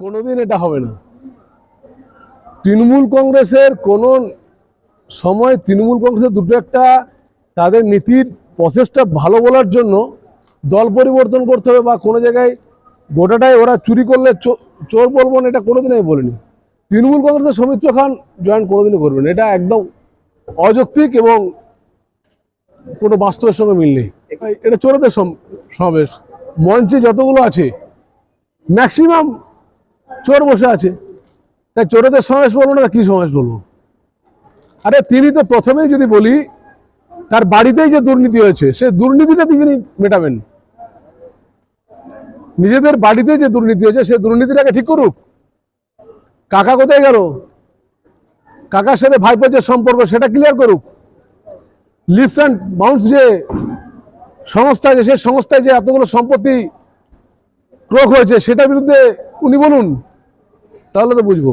কোনোদিন এটা হবে না। তৃণমূল কংগ্রেসের কোন সময় তৃণমূল কংগ্রেসের দুটো একটা তাদের নীতির প্রসেসটা ভালো বলার জন্য দল পরিবর্তন করতে হবে বা কোনো জায়গায় গোটাটাই ওরা চুরি করলে চোর বলব না, এটা কোনোদিন আমি বলিনি। তৃণমূল কংগ্রেসের সৌমিত্র খান জয়েন কোনোদিনই করবেন এটা একদম অযৌক্তিক এবং কোনো বাস্তবের সঙ্গে মিল নেই। এটা চোরদের সমাবেশ। মঞ্চে যতগুলো আছে ম্যাক্সিমাম চোর বসে আছে। তাই চোরদের সমাবেশ বলব না কি সমাবেশ বলব? আরে তিনি তো প্রথমেই যদি বলি, তার বাড়িতেই যে দুর্নীতি হয়েছে, সে দুর্নীতিটা তিনি মেটাবেন। নিজেদের বাড়িতে যে দুর্নীতি হয়েছে, সে দুর্নীতিটাকে ঠিক করুক। কাকা কোথায় গেল? কাকার সাথে ভাইপোর যে সম্পর্ক, সেটা ক্লিয়ার করুক। লিপস অ্যান্ড বাউন্স যে সংস্থা আছে সেই সংস্থায় যে এতগুলো সম্পত্তি ক্রোক হয়েছে, সেটার বিরুদ্ধে উনি বলুন তাহলে তো বুঝব।